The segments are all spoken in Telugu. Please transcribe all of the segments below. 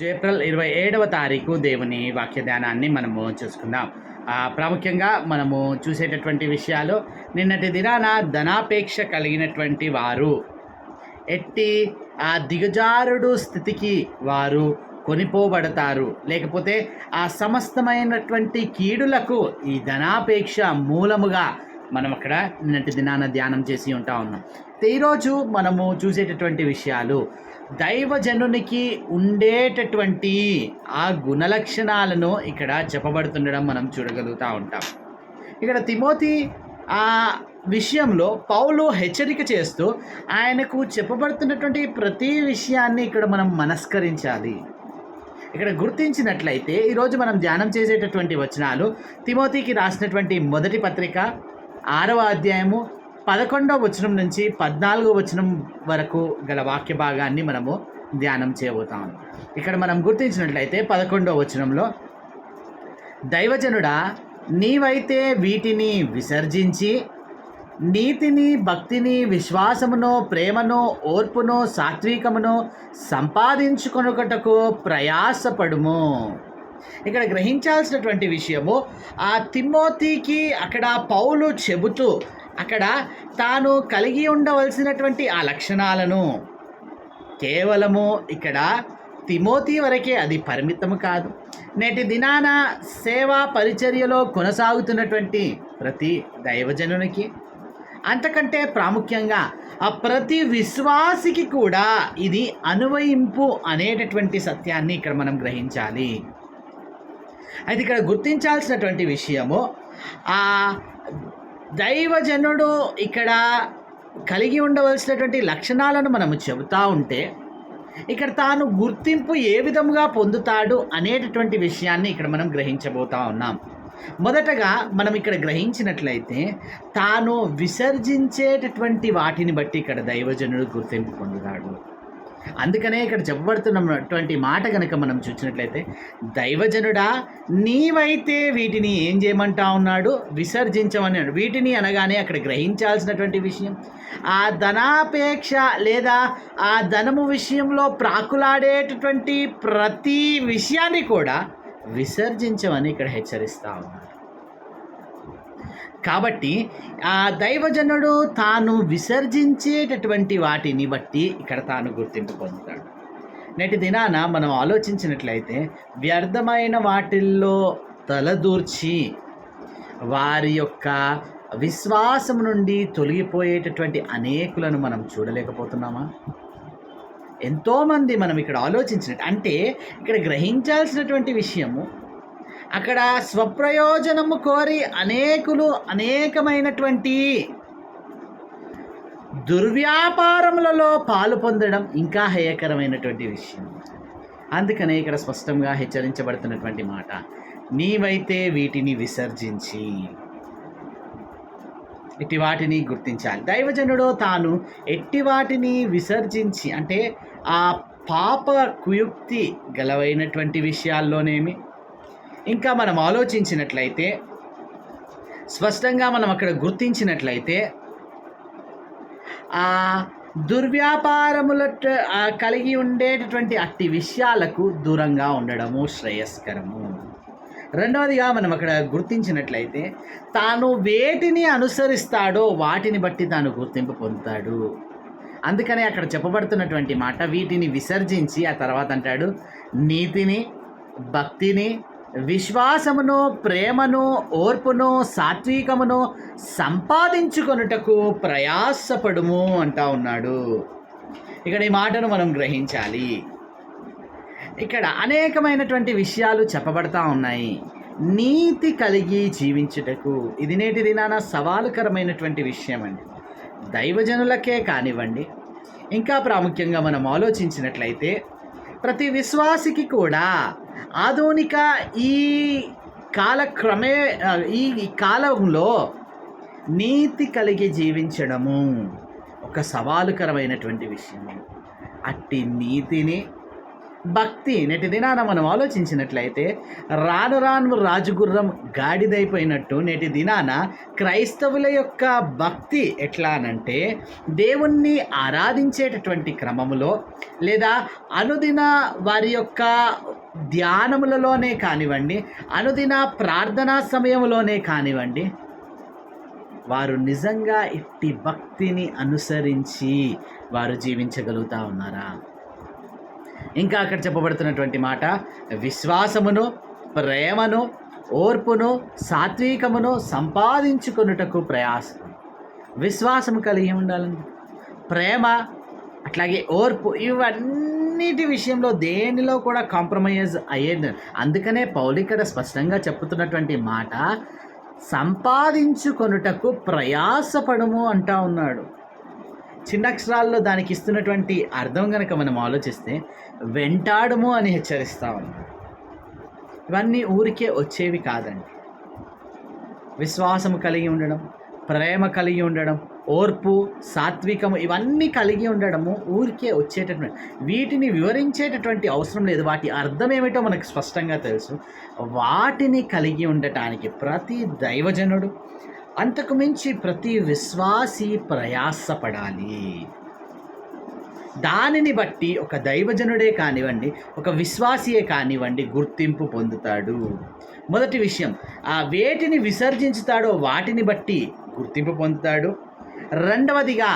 ఏప్రిల్ ఇరవై ఏడవ తారీఖు దేవుని వాక్య ధ్యానాన్ని మనము చూసుకుందాం. ప్రాముఖ్యంగా మనము చూసేటటువంటి విషయాలు నిన్నటి దినాన ధనాపేక్ష కలిగినటువంటి వారు ఎట్టి ఆ దిగజారుడు స్థితికి వారు కొనిపోబడతారు. లేకపోతే ఆ సమస్తమైనటువంటి కీడులకు ఈ ధనాపేక్ష మూలముగా మనం అక్కడ నిన్నటి దినాన ధ్యానం చేసి ఉంటా ఉన్నాం. ఈరోజు మనము చూసేటటువంటి విషయాలు దైవజనునికి ఉండేటటువంటి ఆ గుణలక్షణాలను ఇక్కడ చెప్పబడుతుండడం మనం చూడగలుగుతూ ఉంటాం. ఇక్కడ తిమోతి ఆ విషయంలో పౌలు హెచ్చరిక చేస్తూ ఆయనకు చెప్పబడుతున్నటువంటి ప్రతి విషయాన్ని ఇక్కడ మనం మనస్కరించాలి. ఇక్కడ గుర్తించినట్లయితే ఈరోజు మనం ధ్యానం చేసేటటువంటి వచనాలు తిమోతికి రాసినటువంటి మొదటి పత్రిక ఆరవ అధ్యాయము పదకొండవ వచనం నుంచి పద్నాలుగో వచనం వరకు గల వాక్య భాగాన్ని మనము ధ్యానం చేయబోతాం. ఇక్కడ మనం గుర్తించినట్లయితే పదకొండవ వచనంలో దైవజనుడా నీవైతే వీటిని విసర్జించి నీతిని భక్తిని విశ్వాసమును ప్రేమను ఓర్పును సాత్వికమును సంపాదించుకొనుటకు ప్రయాసపడుము. ఇక్కడ గ్రహించాల్సినటువంటి విషయము ఆ తిమ్మోతికి అక్కడ పౌలు చెబుతూ అక్కడ తాను కలిగి ఉండవలసినటువంటి ఆ లక్షణాలను కేవలము ఇక్కడ తిమోతి వరకే అది పరిమితము కాదు. నేటి దినాన సేవా పరిచర్యలో కొనసాగుతున్నటువంటి ప్రతి దైవజనునికి అంతకంటే ప్రాముఖ్యంగా ఆ ప్రతి విశ్వాసికి కూడా ఇది అనువయింపు అనేటటువంటి సత్యాన్ని ఇక్కడ మనం గ్రహించాలి. అయితే ఇక్కడ గుర్తించాల్సినటువంటి విషయము ఆ దైవజనుడు ఇక్కడ కలిగి ఉండవలసినటువంటి లక్షణాలను మనము చెబుతూ ఉంటే ఇక్కడ తాను గుర్తింపు ఏ విధముగా పొందుతాడు అనేటటువంటి విషయాన్ని ఇక్కడ మనం గ్రహించబోతా ఉన్నాం. మొదటగా మనం ఇక్కడ గ్రహించినట్లయితే తాను విసర్జించేటటువంటి వాటిని బట్టి ఇక్కడ దైవజనుడు గుర్తింపు పొందుతాడు. అందుకనే ఇక్కడ చెప్పబడుతున్నటువంటి మాట కనుక మనం చూసినట్లయితే దైవజనుడా నీవైతే వీటిని ఏం చేయమంటా ఉన్నాడు? విసర్జించమని వీటిని అనగానే అక్కడ గ్రహించాల్సినటువంటి విషయం ఆ ధనాపేక్ష లేదా ఆ ధనము విషయంలో ప్రాకులాడేటటువంటి ప్రతి విషయాన్ని కూడా విసర్జించమని ఇక్కడ హెచ్చరిస్తా ఉన్నాడు కాబట్టి ఆ దైవజనుడు తాను విసర్జించేటటువంటి వాటిని బట్టి ఇక్కడ తాను గుర్తింపు పొందుతాడు. నేటి దినాన మనం ఆలోచించినట్లయితే వ్యర్థమైన వాటిల్లో తలదూర్చి వారి యొక్క విశ్వాసం నుండి తొలగిపోయేటటువంటి అనేకులను మనం చూడలేకపోతున్నామా? ఎంతోమంది మనం ఇక్కడ ఆలోచించినట్టు అంటే ఇక్కడ గ్రహించాల్సినటువంటి విషయము అక్కడ స్వప్రయోజనము కోరి అనేకులు అనేకమైనటువంటి దుర్వ్యాపారములలో పాలు పొందడం ఇంకా హేయకరమైనటువంటి విషయం. అందుకనే ఇక్కడ స్పష్టంగా హెచ్చరించబడుతున్నటువంటి మాట నీవైతే వీటిని విసర్జించి ఇట్టి వాటిని గుర్తించాలి. దైవజనుడు తాను ఎట్టి వాటిని విసర్జించి అంటే ఆ పాప కుయుక్తి గలవైనటువంటి విషయాల్లోనేమి ఇంకా మనం ఆలోచించినట్లయితే స్పష్టంగా మనం అక్కడ గుర్తించినట్లయితే ఆ దుర్వ్యాపారముల కలిగి ఉండేటటువంటి అట్టి విషయాలకు దూరంగా ఉండడము శ్రేయస్కరము. రెండవదిగా మనం అక్కడ గుర్తించినట్లయితే తాను వేటిని అనుసరిస్తాడో వాటిని బట్టి తాను గుర్తింపు పొందుతాడు. అందుకనే అక్కడ చెప్పబడుతున్నటువంటి మాట వీటిని విసర్జించి ఆ తర్వాత అంటాడు నీతిని భక్తిని విశ్వాసమును ప్రేమను ఓర్పును సాత్వికమును సంపాదించుకొనుటకు ప్రయాసపడుము అంటా ఉన్నాడు. ఇక్కడ ఈ మాటను మనం గ్రహించాలి. ఇక్కడ అనేకమైనటువంటి విషయాలు చెప్పబడతా ఉన్నాయి. నీతి కలిగి జీవించుటకు. ఇది నేటి దినాన సవాలుకరమైనటువంటి విషయం అండి దైవజనులకే కానివ్వండి ఇంకా ప్రాముఖ్యంగా మనం ఆలోచించినట్లయితే ప్రతి విశ్వాసికి కూడా ఆధునిక ఈ కాలక్రమే ఈ కాలంలో నీతి కలిగి జీవించడము ఒక సవాలుకరమైనటువంటి విషయం. అట్టి నీతిని భక్తి నేటి దినాన మనం ఆలోచించినట్లయితే రాను రాను రాజుగుర్రం గాడిదైపోయినట్టు నేటి దినాన క్రైస్తవుల యొక్క భక్తి ఎట్లా అనంటే దేవుణ్ణి ఆరాధించేటటువంటి క్రమములో లేదా అనుదిన వారి యొక్క ధ్యానములలోనే కానివ్వండి అనుదిన ప్రార్థనా సమయంలోనే కానివ్వండి వారు నిజంగా ఇట్టి భక్తిని అనుసరించి వారు జీవించగలుగుతా ఉన్నారా? ఇంకా అక్కడ చెప్పబడుతున్నటువంటి మాట విశ్వాసమును ప్రేమను ఓర్పును సాత్వికమును సంపాదించుకొనుటకు ప్రయాసం విశ్వాసం కలిగి ఉండాలండి. ప్రేమ అట్లాగే ఓర్పు అన్నిటి విషయంలో దేనిలో కూడా కాంప్రమైజ్ అయ్యేది అందుకనే పౌలు ఇక్కడ స్పష్టంగా చెప్పుతున్నటువంటి మాట సంపాదించుకొనుటకు ప్రయాసపడము అంటా ఉన్నాడు. చిన్నక్షరాల్లో దానికి ఇస్తున్నటువంటి అర్థం కనుక మనం ఆలోచిస్తే వెంటాడము అని హెచ్చరిస్తా ఉన్నాడు. ఇవన్నీ ఊరికే వచ్చేవి కాదండి. విశ్వాసము కలిగి ఉండడం ప్రేమ కలిగి ఉండడం ఓర్పు సాత్వికము ఇవన్నీ కలిగి ఉండడము ఊరికే వచ్చేటటువంటి వీటిని వివరించేటటువంటి అవసరం లేదు. వాటి అర్థం ఏమిటో మనకు స్పష్టంగా తెలుసు. వాటిని కలిగి ఉండటానికి ప్రతి దైవజనుడు అంతకు మించి ప్రతి విశ్వాసి ప్రయాసపడాలి. దానిని బట్టి ఒక దైవజనుడే కానివ్వండి ఒక విశ్వాసియే కానివ్వండి గుర్తింపు పొందుతాడు. మొదటి విషయం ఆ వేటిని విసర్జించుతాడో వాటిని బట్టి గుర్తింపు పొందుతాడు. రెండవదిగా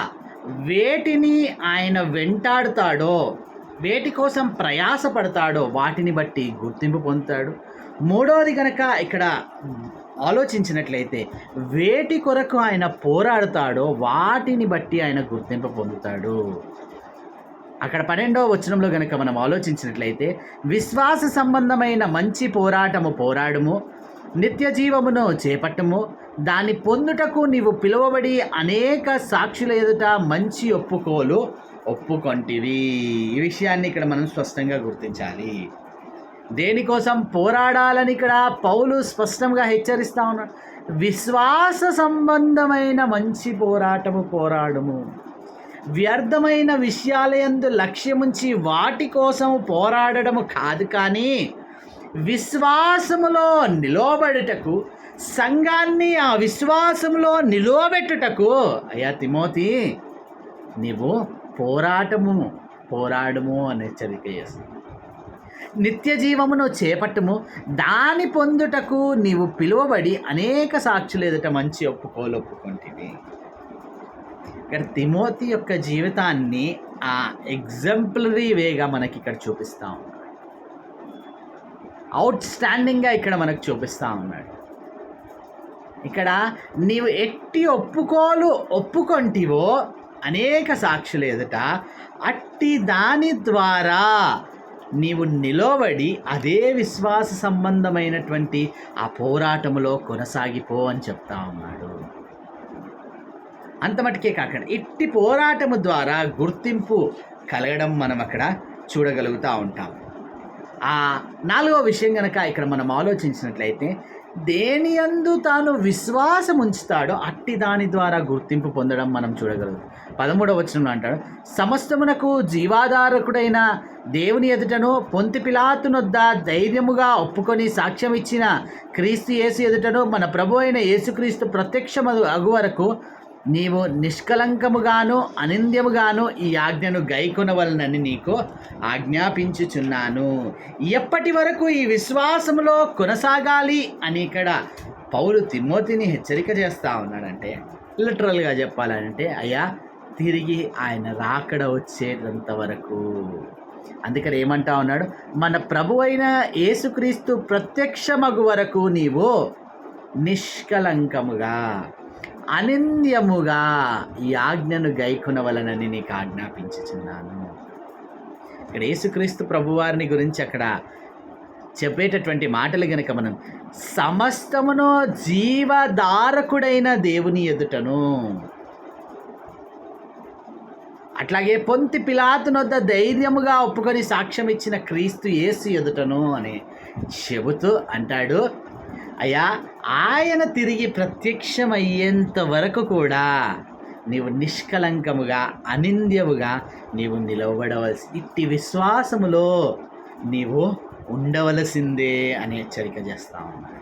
వేటిని ఆయన వెంటాడుతాడో వేటి కోసం ప్రయాసపడతాడో వాటిని బట్టి గుర్తింపు పొందుతాడు. మూడవది కనుక ఇక్కడ ఆలోచించినట్లయితే వేటి కొరకు ఆయన పోరాడుతాడో వాటిని బట్టి ఆయన గుర్తింపు పొందుతాడు. అక్కడ పన్నెండవ వచనంలో గనక మనం ఆలోచించినట్లయితే విశ్వాస సంబంధమైన మంచి పోరాటము పోరాడము నిత్య జీవమును చేపట్టము దాన్ని పొందుటకు నీవు పిలువబడి అనేక సాక్షుల ఎదుట మంచి ఒప్పుకోలు ఒప్పుకొంటివి. ఈ విషయాన్ని ఇక్కడ మనం స్పష్టంగా గుర్తించాలి. దేనికోసం పోరాడాలని ఇక్కడ పౌలు స్పష్టంగా హెచ్చరిస్తా ఉన్నాడు. విశ్వాస సంబంధమైన మంచి పోరాటము పోరాడము. వ్యర్థమైన విషయాలయందు లక్ష్యముంచి వాటి కోసం పోరాడడము కాదు కానీ విశ్వాసములో నిలవబడుటకు సంఘాన్ని ఆ విశ్వాసములో నిలువబెట్టుటకు అయ్యా తిమోతి నీవు పోరాటము పోరాడము అని హెచ్చరిక చేస్తుంది నిత్య జీవమును చేపట్టము దాని పొందుటకు నీవు పిలువబడి అనేక సాక్షులు ఎదుట మంచి ఒప్పుకోలు ఒప్పుకుంటుంది ఇక్కడ తిమోతి యొక్క జీవితాన్ని ఆ ఎగ్జాంపులరీ వేగా మనకి ఇక్కడ చూపిస్తా ఉన్నాడు. అవుట్ స్టాండింగ్గా ఇక్కడ మనకు చూపిస్తా ఉన్నాడు. ఇక్కడ నీవు ఎట్టి ఒప్పుకోలు ఒప్పుకొంటివో అనేక సాక్షులు ఎదుట అట్టి దాని ద్వారా నీవు నిలబడి అదే విశ్వాస సంబంధమైనటువంటి ఆ పోరాటములో కొనసాగిపో అని చెప్తా ఉన్నాడు. అంతమటుకే కాకుండా. ఇట్టి పోరాటము ద్వారా గుర్తింపు కలగడం మనం అక్కడ చూడగలుగుతూ ఉంటాం. ఆ నాలుగో విషయం కనుక ఇక్కడ మనం ఆలోచించినట్లయితే దేని అందు తాను విశ్వాసం ఉంచుతాడో అట్టి దాని ద్వారా గుర్తింపు పొందడం మనం చూడగలుగుతాం. పదమూడవ వచనంలో అంటాడు సమస్తమునకు జీవాధారకుడైన దేవుని ఎదుటను పొంతి పిలాతునొద్ద ధైర్యముగా ఒప్పుకొని సాక్ష్యం ఇచ్చిన క్రీస్తు యేసు ఎదుటను మన ప్రభు అయిన యేసుక్రీస్తు ప్రత్యక్షమగు అగు వరకు నీవు నిష్కలంకముగాను అనింద్యముగాను ఈ ఆజ్ఞను గైకొనవలనని నీకు ఆజ్ఞాపించుచున్నాను. ఎప్పటి వరకు ఈ విశ్వాసములో కొనసాగాలి అని ఇక్కడ పౌలు తిమ్మోతిని హెచ్చరిక చేస్తూ ఉన్నాడంటే లిటరల్గా చెప్పాలంటే అయ్యా తిరిగి ఆయన రాకడ వచ్చేటంత వరకు. అందుకని ఏమంటా ఉన్నాడు మన ప్రభు అయిన యేసుక్రీస్తు ప్రత్యక్షమగు వరకు నీవు నిష్కలంకముగా అనింద్యముగా ఈ ఆజ్ఞను గైకొనవలనని నీకు ఆజ్ఞాపించుచున్నాను. ఇక్కడ యేసుక్రీస్తు ప్రభువారిని గురించి అక్కడ చెప్పేటటువంటి మాటలు గనక మనం సమస్తమును జీవధారకుడైన దేవుని ఎదుటను. అట్లాగే పొంతి పిలాతునొద్ద ధైర్యముగా ఒప్పుకొని సాక్ష్యం ఇచ్చిన క్రీస్తు యేసు ఎదుటను అని చెబుతూ అంటాడు అయ్యా ఆయన తిరిగి ప్రత్యక్షమయ్యేంత వరకు కూడా నీవు నిష్కలంకముగా అనింద్యముగా నీవు నిలవబడవలసి ఇట్టి విశ్వాసములో నీవు ఉండవలసిందే అని హెచ్చరిక చేస్తా ఉన్నాను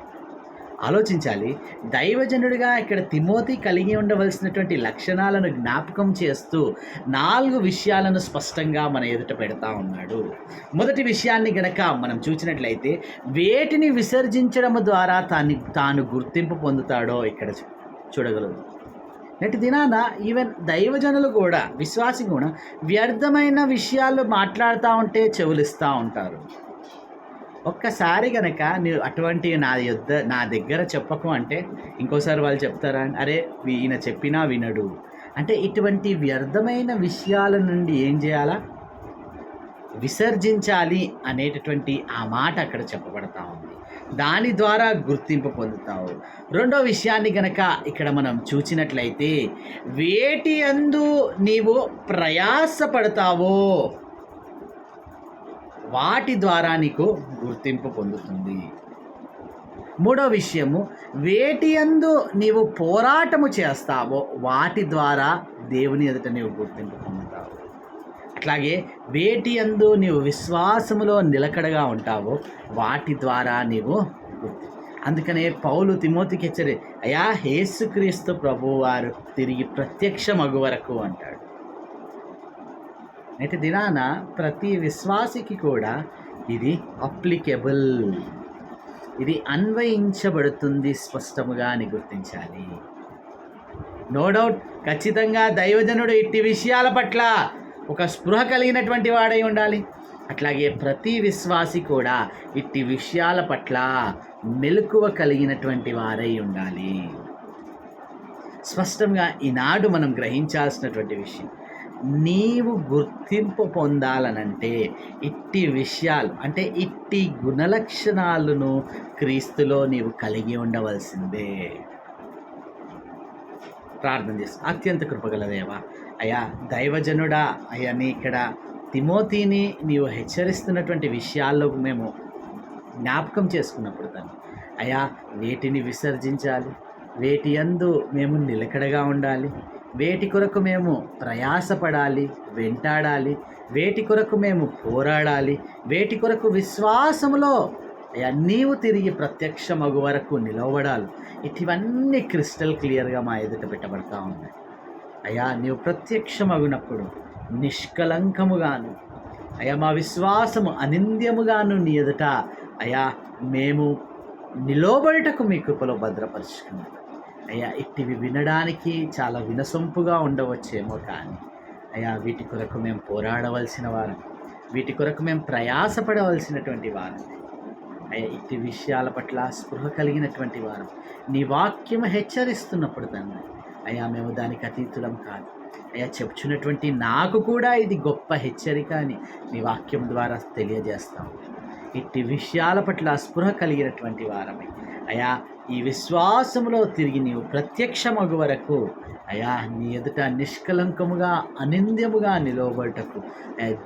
ఆలోచించాలి. దైవజనుడిగా ఇక్కడ తిమోతి కలిగి ఉండవలసినటువంటి లక్షణాలను జ్ఞాపకం చేస్తూ నాలుగు విషయాలను స్పష్టంగా మన ఎదుట పెడతా ఉన్నాడు. మొదటి విషయాన్ని గనక మనం చూసినట్లయితే వేటిని విసర్జించడం ద్వారా తాను తాను గుర్తింపు పొందుతాడో ఇక్కడ చూ- చూడగలదు. నేటి దినాన ఈవెన్ దైవజనులు కూడా విశ్వాసి కూడా వ్యర్థమైన విషయాలు మాట్లాడుతూ ఉంటే చెవులిస్తూ ఉంటారు. ఒక్కసారి గనక నువ్వు అటువంటి నా యొద్ద నా దగ్గర చెప్పకు అంటే ఇంకోసారి వాళ్ళు చెప్తారా? అరే ఈయన చెప్పినా వినడు. అంటే ఇటువంటి వ్యర్థమైన విషయాల నుండి ఏం చేయాలా? విసర్జించాలి అనేటటువంటి ఆ మాట అక్కడ చెప్పబడతా ఉంది. దాని ద్వారా గుర్తింపు పొందుతావు. రెండో విషయాన్ని గనక ఇక్కడ మనం చూసినట్లయితే వేటి అందు నీవు ప్రయాసపడతావో వాటి ద్వారా నీకు గుర్తింపు పొందుతుంది. మూడో విషయము వేటి అందు నీవు పోరాటము చేస్తావో వాటి ద్వారా దేవుని ఎదుట నీవు గుర్తింపు పొందుతావు. అట్లాగే వేటి అందు నీవు విశ్వాసములో నిలకడగా ఉంటావో వాటి ద్వారా నీవు గుర్తి అందుకనే పౌలు తిమోతికి హెచ్చరి అయా యేసుక్రీస్తు ప్రభువారు తిరిగి ప్రత్యక్షమగు వరకు అంటాడు. నేటి దినాన ప్రతి విశ్వాసికి కూడా ఇది అప్లికేబుల్ ఇది అన్వయించబడుతుంది స్పష్టముగా అని గుర్తించాలి. నో డౌట్ ఖచ్చితంగా దైవజనుడు ఇట్టి విషయాల పట్ల ఒక స్పృహ కలిగినటువంటి వాడై ఉండాలి. అట్లాగే ప్రతి విశ్వాసి కూడా ఇట్టి విషయాల పట్ల మెలకువ కలిగినటువంటి వారై ఉండాలి. స్పష్టంగా ఈనాడు మనం గ్రహించాల్సినటువంటి విషయం నీవు గుర్తింపు పొందాలనంటే ఇట్టి విషయాలు అంటే ఇట్టి గుణలక్షణాలను క్రీస్తులో నీవు కలిగి ఉండవలసిందే. ప్రార్థన చేస్తాం అత్యంత కృపగల దేవ అయ్యా దైవజనుడా అయ్యా నీ ఇక్కడ తిమోతిని నీవు హెచ్చరిస్తున్నటువంటి విషయాల్లో మేము జ్ఞాపకం చేసుకున్నప్పుడు తను అయ్యా వేటిని విసర్జించాలి వేటి యందు మేము నిలకడగా ఉండాలి వేటి కొరకు మేము ప్రయాసపడాలి వెంటాడాలి. వేటి కొరకు మేము పోరాడాలి. వేటి కొరకు విశ్వాసములో అయ్యా నీవు తిరిగి ప్రత్యక్షమగు వరకు నిలవబడాలి ఇటువన్నీ క్రిస్టల్ క్లియర్గా మా ఎదుట పెట్టబడతా ఉన్నాయి. అయ్యా నీవు ప్రత్యక్షమగునప్పుడు నిష్కలంకముగాను అయ్యా మా విశ్వాసము అనింద్యముగాను నీ ఎదుట అయ్యా మేము నిలోబడటకు మీ కృపలో భద్రపరుచుకున్నాం అయ్యా ఇట్టివి వినడానికి చాలా వినసొంపుగా ఉండవచ్చేమో కానీ అయ్యా వీటి కొరకు మేము పోరాడవలసిన వారం వీటి కొరకు మేము ప్రయాసపడవలసినటువంటి వారం. అయ్యా ఇట్టి విషయాల పట్ల స్పృహ కలిగినటువంటి వారం. నీ వాక్యం హెచ్చరిస్తున్నప్పుడు తండ్రి అయ్యా మేము దానికి అతీతులం కాదు. అయ్యా చెప్పుచున్నటువంటి నాకు కూడా ఇది గొప్ప హెచ్చరిక అని నీ వాక్యం ద్వారా తెలియజేస్తాం. ఇట్టి విషయాల పట్ల స్పృహ కలిగినటువంటి వారమై అయా ఈ విశ్వాసములో తిరిగి నీవు ప్రత్యక్షమగు వరకు అయా నీ ఎదుట నిష్కలంకముగా అనింద్యముగా నిలవబడటకు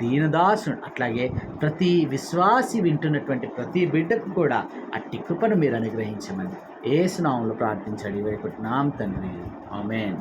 దీనదాసుడు అట్లాగే ప్రతి విశ్వాసి వింటున్నటువంటి ప్రతి బిడ్డకు కూడా అట్టి కృపను మీరు అనుగ్రహించమని ఏ స్నామంలో ప్రార్థించండి వేడుకుంటున్నాం తండ్రి. ఆమెన్.